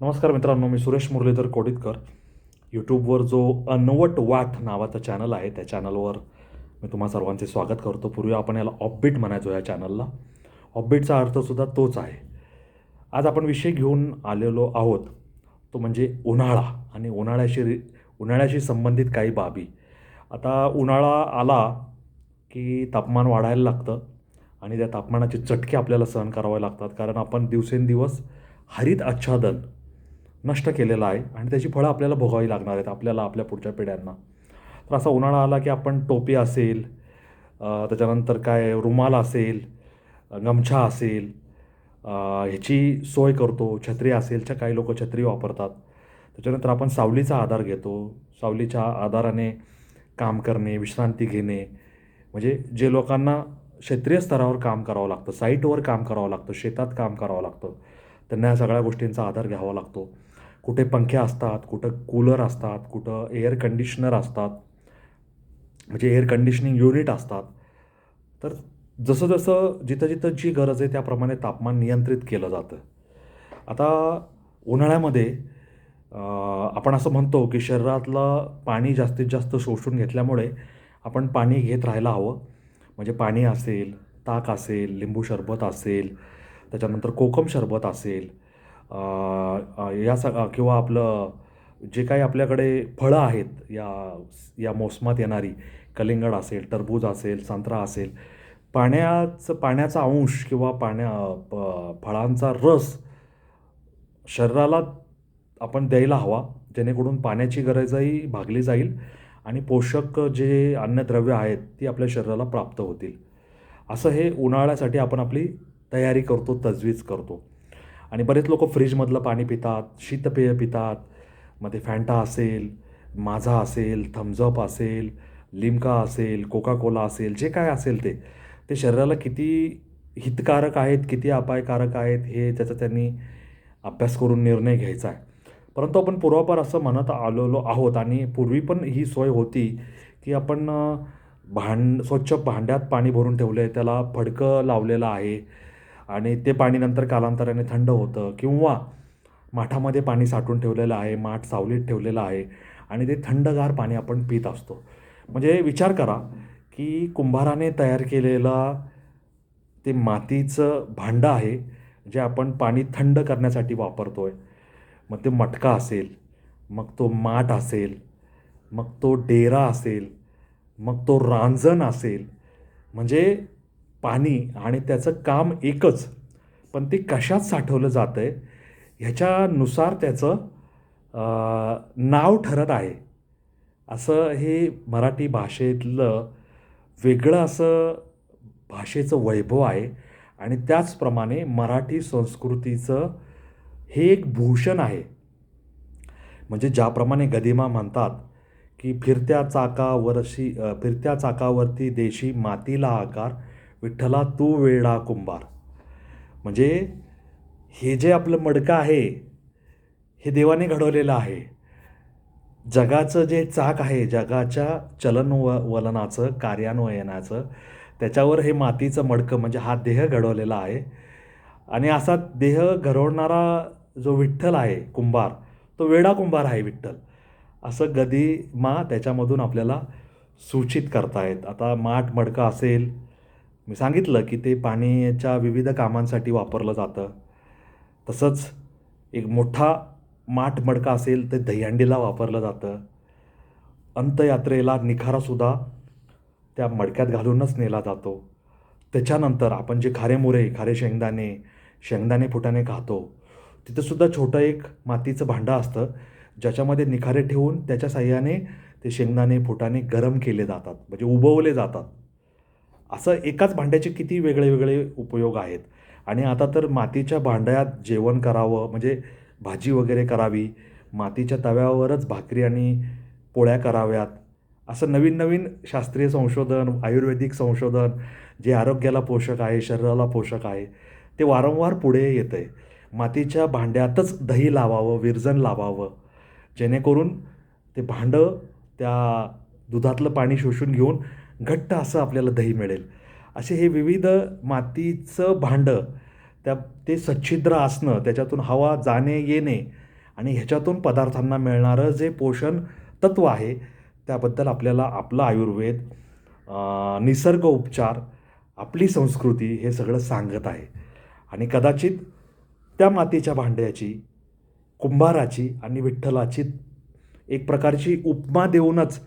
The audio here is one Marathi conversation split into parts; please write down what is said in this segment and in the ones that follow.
नमस्कार मित्रांनो मी सुरेश मुरलीधर कोडितकर. यूट्यूबवर जो अनवट वाट नावाचं चॅनल आहे त्या चॅनलवर मी तुम्हा सर्वांचे स्वागत करतो. पूर्वी आपण याला ऑब्बिट म्हणायचो या चॅनलला ऑब्बिटचा अर्थसुद्धा तोच आहे. आज आपण विषय घेऊन आलेलो आहोत तो म्हणजे उन्हाळा आणि उन्हाळ्याशी रि- उन्हाळ्याशी संबंधित काही बाबी. आता उन्हाळा आला की तापमान वाढायला लागतं आणि त्या तापमानाचे चटके आपल्याला सहन करावे लागतात. कारण आपण दिवसेंदिवस हरित आच्छादन नष्ट केलेलं आहे आणि त्याची फळं आपल्याला भोगावी लागणार आहेत आपल्याला आपल्या पुढच्या पिढ्यांना. तर असा उन्हाळा आला की आपण टोपी असेल त्याच्यानंतर काय रुमाल असेल गमछा असेल ह्याची सोय करतो छत्री असेलच्या काही लोक छत्री वापरतात. त्याच्यानंतर आपण सावलीचा आधार घेतो. सावलीच्या आधाराने काम करणे विश्रांती घेणे म्हणजे जे लोकांना क्षेत्रीय स्तरावर काम करावं लागतं साईटवर काम करावं लागतं शेतात काम करावं लागतं त्यांना या सगळ्या गोष्टींचा आधार घ्यावा लागतो. कुठे पंखे असतात कुठं कूलर असतात कुठं एअर कंडिशनर असतात म्हणजे एअर कंडिशनिंग युनिट असतात. तर जसं जसं जिथं जिथं जी गरज आहे त्याप्रमाणे तापमान नियंत्रित केलं जातं. आता उन्हाळ्यामध्ये आपण असं म्हणतो की शरीरातलं पाणी जास्तीत जास्त शोषून घेतल्यामुळे आपण पाणी घेत राहायला हवं. म्हणजे पाणी असेल ताक असेल लिंबू सरबत असेल त्याच्यानंतर कोकम सरबत असेल या सग किंवा आपलं जे काही आपल्याकडे फळं आहेत या या मोसमात येणारी कलिंगड असेल टरबूज असेल संत्रा असेल पाण्याचं पाण्याचा अंश किंवा पाण्या प- फळांचा रस शरीराला आपण द्यायला हवा जेणेकरून पाण्याची गरजही भागली जाईल आणि पोषक जे अन्नद्रव्य आहेत ती आपल्या शरीराला प्राप्त होतील. असं हे उन्हाळ्यासाठी आपण आपली तयारी करतो तजवीज करतो. आणि बरेच लोक फ्रीजमधलं पाणी पितात शीतपेय पितात. मग ते फॅन्टा असेल माझा असेल थम्सअप असेल लिमका असेल कोका कोला असेल जे काय असेल ते. ते शरीराला किती हितकारक आहेत किती अपायकारक आहेत हे त्याचा त्यांनी अभ्यास करून निर्णय घ्यायचा आहे. परंतु आपण पूर्वापार असं म्हणत आलेलो आहोत आणि पूर्वी पण ही सोय होती की आपण भांड स्वच्छ भांड्यात पाणी भरून ठेवलं आहे त्याला फडकं लावलेलं आहे. आणि ते पाणी नंतर कालांतराने थंड होतं किंवा माठामध्ये पाणी साठवून ठेवलेलं आहे माठ सावलीत ठेवलेलं आहे आणि ते थंडगार पाणी आपण पित असतो. म्हणजे विचार करा की कुंभाराने तयार केलेला ते मातीचं भांडं आहे जे आपण पाणी थंड करण्यासाठी वापरतो आहे मग ते मटका असेल मग तो माठ असेल मग तो डेरा असेल मग तो रांजण असेल. म्हणजे पाणी आणि त्याचं काम एकच. पण ते कशात साठवलं जातं आहे ह्याच्यानुसार त्याचं नाव ठरत आहे. असं हे मराठी भाषेतलं वेगळं असं भाषेचं वैभव आहे आणि त्याचप्रमाणे मराठी संस्कृतीचं हे एक भूषण आहे. म्हणजे ज्याप्रमाणे गदिमा म्हणतात की फिरत्या चाकावरशी फिरत्या चाकावरती देशी मातीला आकार विठ्ठला तू वेडा कुंभार. म्हणजे हे जे आपलं मडकं आहे हे देवाने घडवलेलं आहे. जगाचं जे चाक आहे जगाच्या चलन व वलनाचं कार्यान्वयनाचं त्याच्यावर हे मातीचं मडकं म्हणजे हा देह घडवलेला आहे. आणि असा देह घडवणारा जो विठ्ठल आहे कुंभार तो वेडा कुंभार आहे विठ्ठल. असं गदी मा त्याच्यामधून आपल्याला सूचित करतायत. आता माठ मडकं असेल मी सांगितलं की ते पाण्याच्या विविध कामांसाठी वापरलं जातं. तसंच एक मोठा माठ मडका असेल ते दहीहंडीला वापरलं जातं. अंतयात्रेला निखारासुद्धा त्या मडक्यात घालूनच नेला जातो. त्याच्यानंतर आपण जे खारे मुरे खारे शेंगदाणे शेंगदाणे फुटाणे खातो तिथंसुद्धा छोटं एक मातीचं भांडं असतं ज्याच्यामध्ये निखारे ठेवून त्याच्या साह्याने ते शेंगदाणे फुटाणे गरम केले जातात म्हणजे उबवले जातात. असं एकाच भांड्याचे किती वेगळे वेगळे उपयोग आहेत. आणि आता तर मातीच्या भांड्यात जेवण करावं म्हणजे भाजी वगैरे करावी मातीच्या तव्यावरच भाकरी आणि पोळ्या कराव्यात. असं नवीन नवीन शास्त्रीय संशोधन आयुर्वेदिक संशोधन जे आरोग्याला पोषक आहे शरीराला पोषक आहे ते वारंवार पुढे येतं आहे मातीच्या भांड्यातच दही लावावं विरजन लावावं. जेणेकरून ते भांडं त्या दुधातलं पाणी शोषून घेऊन घट्ट असं आपल्याला दही मिळेल. असे हे विविध मातीचं भांडं त्या ते सच्छिद्र असणं त्याच्यातून हवा जाणे येणे आणि ह्याच्यातून पदार्थांना मिळणारं जे पोषण तत्व आहे त्याबद्दल आपल्याला आपलं आयुर्वेद निसर्ग उपचार आपली संस्कृती हे सगळं सांगत आहे. आणि कदाचित त्या मातीच्या भांड्याची कुंभाराची आणि विठ्ठलाची एक प्रकारची उपमा देऊनच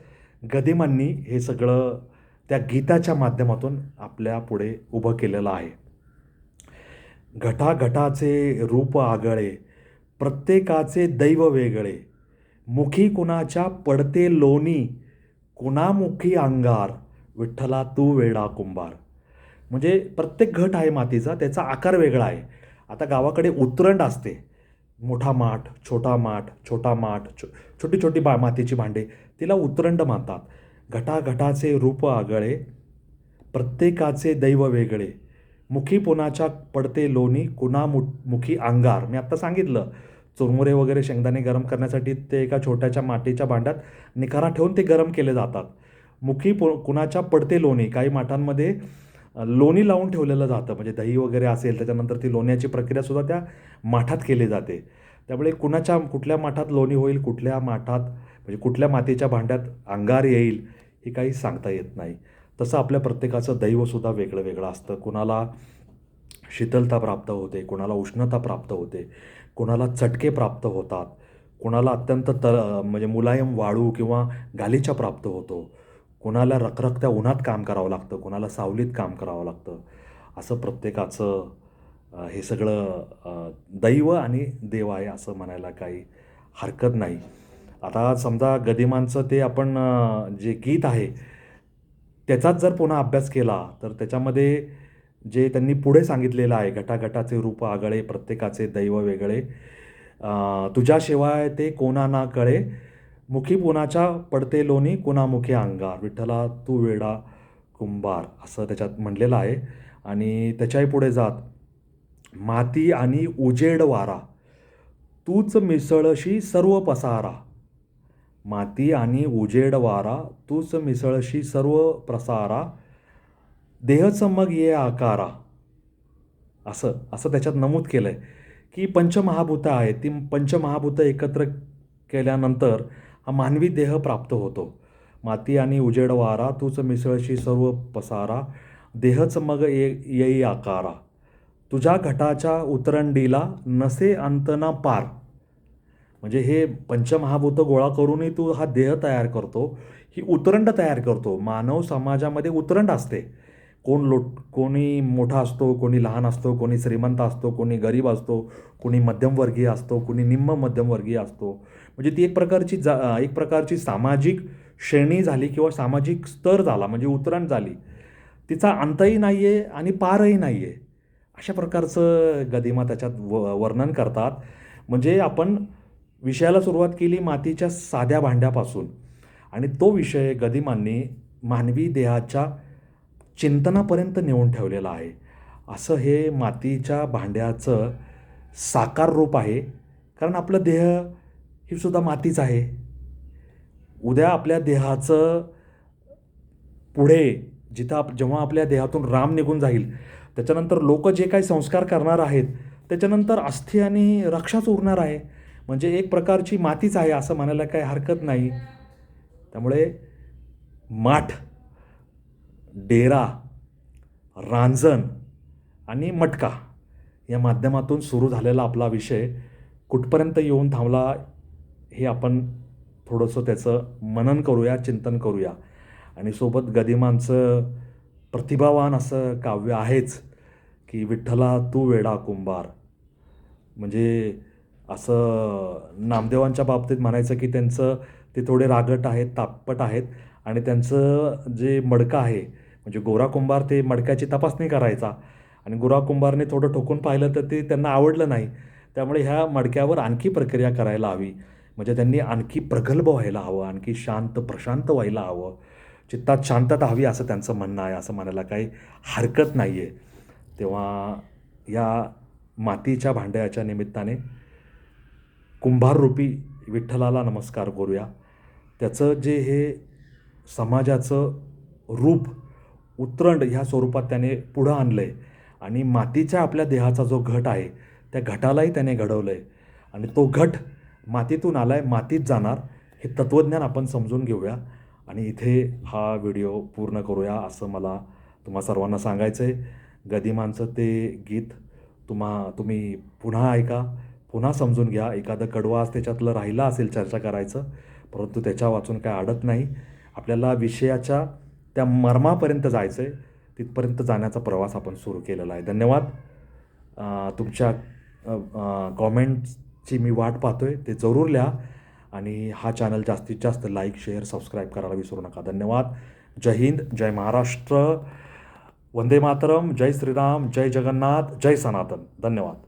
गदिमांनी हे सगळं त्या गीताच्या माध्यमातून आपल्या पुढे उभं केलेलं आहे. घटाघटाचे रूप आगळे प्रत्येकाचे दैव वेगळे मुखी कुणाच्या पडते लोणी कुणामुखी अंगार विठ्ठला तू वेडा कुंभार. म्हणजे प्रत्येक घट आहे मातीचा त्याचा आकार वेगळा आहे. आता गावाकडे उतरंड असते. मोठा माठ छोटा माठ छोटा माठ छो छोटी छोटी बा मातीची भांडे तिला उतरंड मानतात. घटाघटाचे रूप आगळे प्रत्येकाचे दैव वेगळे. मुखी पुनाच्या पडते लोणी कुणा मु मुखी अंगार. मी आत्ता सांगितलं चुरमुरे वगैरे शेंगदाणे गरम करण्यासाठी ते एका छोट्याच्या मातीच्या भांड्यात निखारा ठेवून ते गरम केले जातात. मुखी पु कुणाच्या पडते लोणी काही माठांमध्ये लोणी लावून ठेवलेलं जातं. म्हणजे दही वगैरे असेल त्याच्यानंतर ती लोण्याची प्रक्रियासुद्धा त्या माठात केली जाते. त्यामुळे कुणाच्या कुठल्या माठात लोणी होईल कुठल्या माठात म्हणजे कुठल्या मातीच्या भांड्यात अंगार येईल हे काही सांगता येत नाही. तसं आपल्या प्रत्येकाचं दैवसुद्धा वेगळं वेगळं असतं. कुणाला शीतलता प्राप्त होते कुणाला उष्णता प्राप्त होते कुणाला चटके प्राप्त होतात कुणाला अत्यंत त म्हणजे मुलायम वाळू किंवा गालीचा प्राप्त होतो कुणाला रखरखत्या उन्हात काम करावं लागतं कुणाला सावलीत काम करावं लागतं. असं प्रत्येकाचं हे सगळं दैव आणि देव आहे असं म्हणायला काही हरकत नाही. आता समजा गदिमांचं ते आपण जे गीत आहे त्याचाच जर पुन्हा अभ्यास केला तर त्याच्यामध्ये जे त्यांनी पुढे सांगितलेलं आहे गटागटाचे रूप आगळे प्रत्येकाचे दैव वेगळे तुझ्याशिवाय ते कोणा ना कळे मुखी पुनाच्या पडते लोणी कुणामुखी अंगार विठ्ठला तू वेडा कुंभार असं त्याच्यात म्हणलेलं आहे. आणि त्याच्याही पुढे जात माती आणि उजेड वारा तूच मिसळशी सर्व पसारा माती आणि उजेड वारा तूच मिसळशी सर्व प्रसारा देहचं मग ये आकारा. असं असं त्याच्यात नमूद केलं आहे की पंचमहाभूतं आहेत. ती पंचमहाभूतं एकत्र केल्यानंतर हा मानवी देह प्राप्त होतो. माती आणि उजेड वारा तूच मिसळशी सर्व पसारा देहच मग ये येई आकारा. तुझ्या घटाच्या उतरंडीला नसे अंतना पार. म्हणजे हे पंचमहाभूत गोळा करूनही तू हा देह तयार करतो ही उतरंड तयार करतो. मानव समाजामध्ये उतरंड असते. कोण लोट कोणी मोठा असतो कोणी लहान असतो कोणी श्रीमंत असतो कोणी गरीब असतो कोणी मध्यमवर्गीय असतो कोणी निम्न मध्यमवर्गीय असतो. म्हणजे ती एक प्रकारची जा एक प्रकारची सामाजिक श्रेणी झाली किंवा सामाजिक स्तर झाला म्हणजे उतरण झाली. तिचा अंतही नाही आहे आणि पारही नाही आहे अशा प्रकारचं गदिमा त्याच्यात व वर्णन करतात. म्हणजे आपण विषयाला सुरुवात केली मातीच्या साध्या भांड्यापासून. आणि तो विषय गदिमांनी मानवी देहाच्या चिंतनापर्यंत नेऊन ठेवलेला आहे. असं हे मातीच्या भांड्याचं साकार रूप आहे. कारण आपलं देह ही सुद्धा मातीच आहे. उद्या आपल्या देहाचं पुढे जिथं आप जेव्हा आपल्या देहातून राम निघून जाईल त्याच्यानंतर लोक जे काही संस्कार करणार आहेत त्याच्यानंतर अस्थि आणि रक्षाच उरणार आहे. म्हणजे एक प्रकारची मातीच आहे असं म्हणायला काही हरकत नाही. त्यामुळे माठ डेरा रांजण आणि मटका या माध्यमातून सुरू झालेला आपला विषय कुठपर्यंत येऊन थांबला हे आपण थोडंसं त्याचं मनन करूया चिंतन करूया. आणि सोबत गदिमांचं प्रतिभावान असं काव्य आहेच की विठ्ठला तू वेडा कुंभार. म्हणजे असं नामदेवांच्या बाबतीत म्हणायचं की त्यांचं ते थोडे रागट आहेत तापट आहेत आणि त्यांचं जे मडकं आहे म्हणजे गोरा कुंभार ते मडक्याची तपासणी करायचा आणि गोरा कुंभारने थोडं ठोकून पाहिलं तर ते त्यांना आवडलं नाही. त्यामुळे ह्या मडक्यावर आणखी प्रक्रिया करायला हवी. म्हणजे त्यांनी आणखी प्रगल्भ व्हायला हवं आणखी शांत प्रशांत व्हायला हवं. चित्तात शांतता हवी असं त्यांचं म्हणणं आहे असं म्हणायला काही हरकत नाही आहे तेव्हा या मातीच्या भांड्याच्या निमित्ताने कुंभाररूपी विठ्ठलाला नमस्कार करूया. त्याचं जे हे समाजाचं रूप उतरंड ह्या स्वरूपात त्याने पुढं आणलं आहे आणि मातीच्या आपल्या देहाचा जो घट आहे त्या घटालाही त्याने घडवलं आहे आणि तो घट मातीतून आला आहे मातीत जाणार हे तत्त्वज्ञान आपण समजून घेऊया. आणि इथे हा व्हिडिओ पूर्ण करूया असं मला तुम्हा सर्वांना सांगायचं आहे गदिमांचं ते गीत तुम्हा तुम्ही पुन्हा ऐका. पुन्हा समजून घ्या एखादं कडवास आज त्याच्यातलं राहिलं असेल चर्चा करायचं परंतु त्याच्या वाचून काय अडत नाही. आपल्याला विषयाच्या त्या मर्मापर्यंत जायचं आहे तिथपर्यंत जाण्याचा प्रवास आपण सुरू केलेला आहे. धन्यवाद. तुमच्या कॉमेंट्सची मी वाट पाहतो आहे ते जरूर लिहा आणि हा चॅनल जास्तीत जास्त लाईक शेअर सबस्क्राईब करायला विसरू नका. धन्यवाद. जय हिंद जय महाराष्ट्र. वंदे मातरम. जय श्रीराम. जय जगन्नाथ. जय सनातन. धन्यवाद.